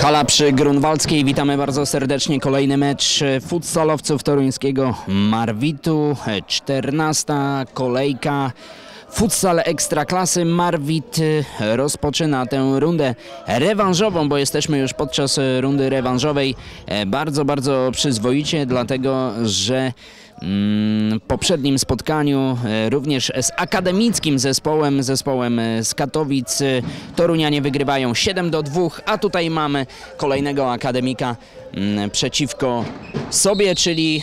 Hala przy Grunwaldzkiej, witamy bardzo serdecznie. Kolejny mecz futsalowców toruńskiego Marwitu, 14 kolejka. Futsal Ekstraklasy Marwit rozpoczyna tę rundę rewanżową, bo jesteśmy już podczas rundy rewanżowej bardzo, bardzo przyzwoicie, dlatego że w poprzednim spotkaniu również z akademickim zespołem, zespołem z Katowic Torunianie wygrywają 7 do 2, a tutaj mamy kolejnego akademika przeciwko sobie, czyli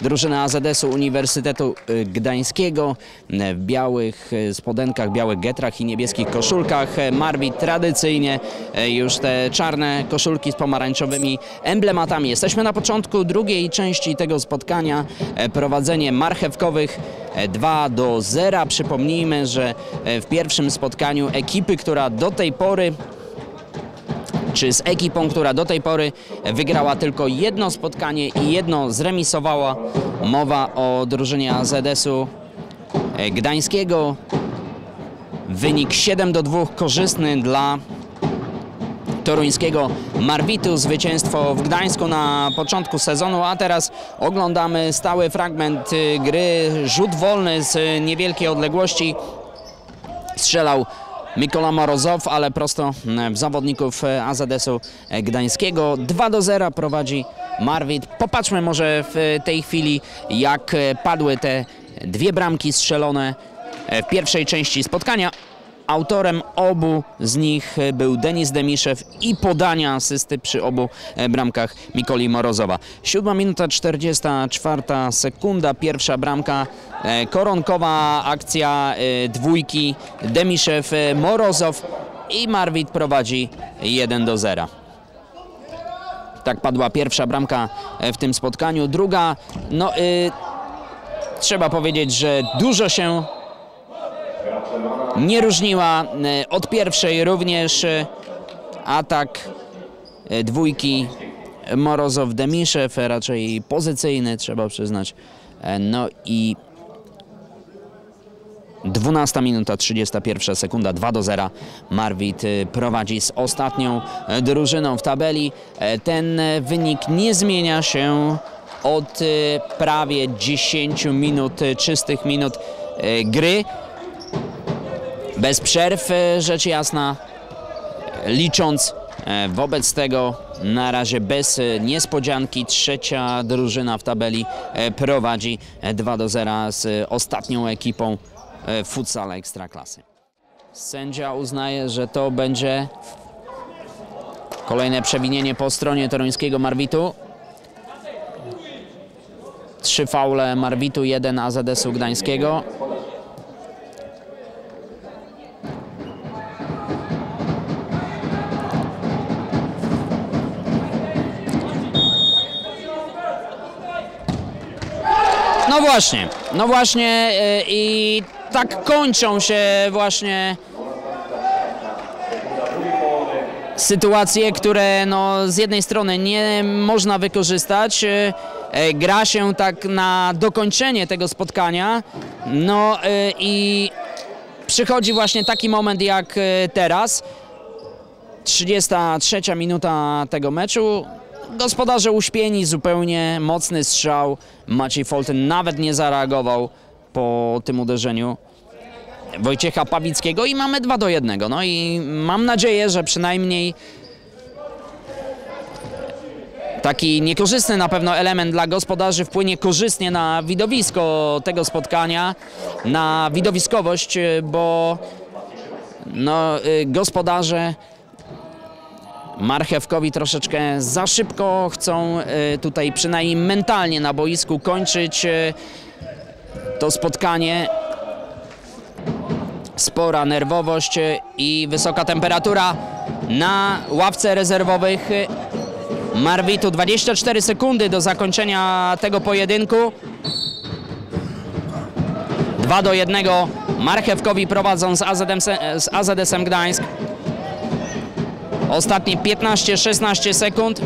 drużyna AZS-u Uniwersytetu Gdańskiego w białych spodenkach, białych getrach i niebieskich koszulkach. Marwit tradycyjnie już te czarne koszulki z pomarańczowymi emblematami. Jesteśmy na początku drugiej części tego spotkania. Prowadzenie marchewkowych 2 do 0. Przypomnijmy, że w pierwszym spotkaniu ekipy, która do tej pory czy z ekipą, która do tej pory wygrała tylko jedno spotkanie i jedno zremisowała. Mowa o drużynie AZS-u Gdańskiego. Wynik 7 do 2 korzystny dla toruńskiego Marwitu. Zwycięstwo w Gdańsku na początku sezonu, a teraz oglądamy stały fragment gry. Rzut wolny z niewielkiej odległości. Strzelał Mikola Morozow, ale prosto w zawodników AZS-u Gdańskiego. 2 do 0 prowadzi Marwit. Popatrzmy może w tej chwili, jak padły te dwie bramki strzelone w pierwszej części spotkania. Autorem obu z nich był Denis Demiszew i podania asysty przy obu bramkach Mikoli Morozowa. 7 minuta 44 sekunda, pierwsza bramka, koronkowa akcja dwójki Demiszew, Morozow i Marwit prowadzi 1 do 0. Tak padła pierwsza bramka w tym spotkaniu. Druga, no y, trzeba powiedzieć, że dużo się nie różniła od pierwszej również atak dwójki Morozow-Demiszew, raczej pozycyjny trzeba przyznać. No i 12 minuta 31 sekunda 2 do 0 Marwit prowadzi z ostatnią drużyną w tabeli. Ten wynik nie zmienia się od prawie 10 minut, czystych minut gry bez przerw, rzecz jasna, licząc wobec tego na razie bez niespodzianki trzecia drużyna w tabeli prowadzi 2 do 0 z ostatnią ekipą futsala Ekstraklasy. Sędzia uznaje, że to będzie kolejne przewinienie po stronie toruńskiego Marwitu. Trzy faule Marwitu, jeden AZS-u Gdańskiego. No właśnie, no właśnie i tak kończą się właśnie sytuacje, które no z jednej strony nie można wykorzystać. Gra się tak na dokończenie tego spotkania. No i przychodzi właśnie taki moment jak teraz. 33 minuta tego meczu. Gospodarze uśpieni zupełnie, mocny strzał. Maciej Folten nawet nie zareagował po tym uderzeniu Wojciecha Pawickiego i mamy 2 do 1. No i mam nadzieję, że przynajmniej taki niekorzystny na pewno element dla gospodarzy wpłynie korzystnie na widowisko tego spotkania, na widowiskowość, bo no, gospodarze Marchewkowi troszeczkę za szybko chcą tutaj przynajmniej mentalnie na boisku kończyć to spotkanie. Spora nerwowość i wysoka temperatura na ławce rezerwowych Marwitu. 24 sekundy do zakończenia tego pojedynku. 2 do 1 Marchewkowi prowadzą z AZS-em, z AZS-em Gdańsk. Ostatnie 15-16 sekund.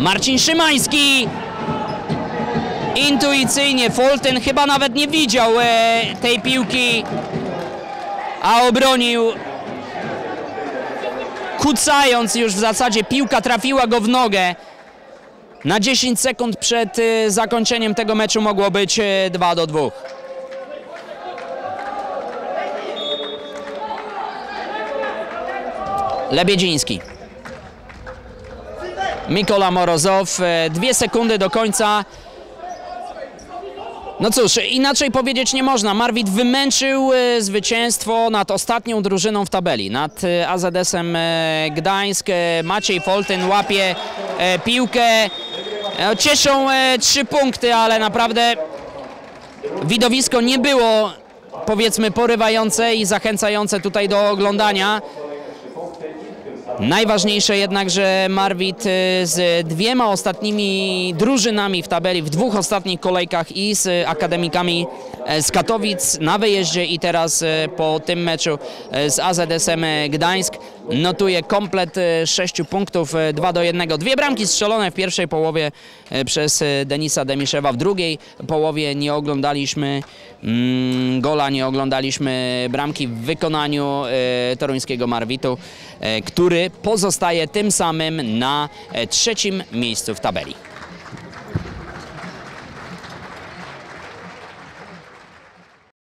Marcin Szymański. Intuicyjnie. Folten chyba nawet nie widział e, tej piłki, a obronił kucając już w zasadzie piłka trafiła go w nogę. Na 10 sekund przed y, zakończeniem tego meczu mogło być y, 2 do 2. Lebiedziński. Mikola Morozow, e, dwie sekundy do końca. No cóż, inaczej powiedzieć nie można. Marwit wymęczył e, zwycięstwo nad ostatnią drużyną w tabeli, nad e, AZS-em Gdańsk. Maciej Foltyn łapie piłkę. Cieszą trzy punkty, ale naprawdę widowisko nie było powiedzmy porywające i zachęcające tutaj do oglądania. Najważniejsze jednak, że Marwit y, z dwiema ostatnimi drużynami w tabeli, w dwóch ostatnich kolejkach i z akademikami e, z Katowic na wyjeździe i teraz e, po tym meczu e, z AZS-em Gdańsk notuje komplet sześciu punktów, 2 do 1. Dwie bramki strzelone w pierwszej połowie przez Denisa Demiszewa, w drugiej połowie nie oglądaliśmy mm, gola, nie oglądaliśmy bramki w wykonaniu toruńskiego Marwitu, który pozostaje tym samym na e, trzecim miejscu w tabeli.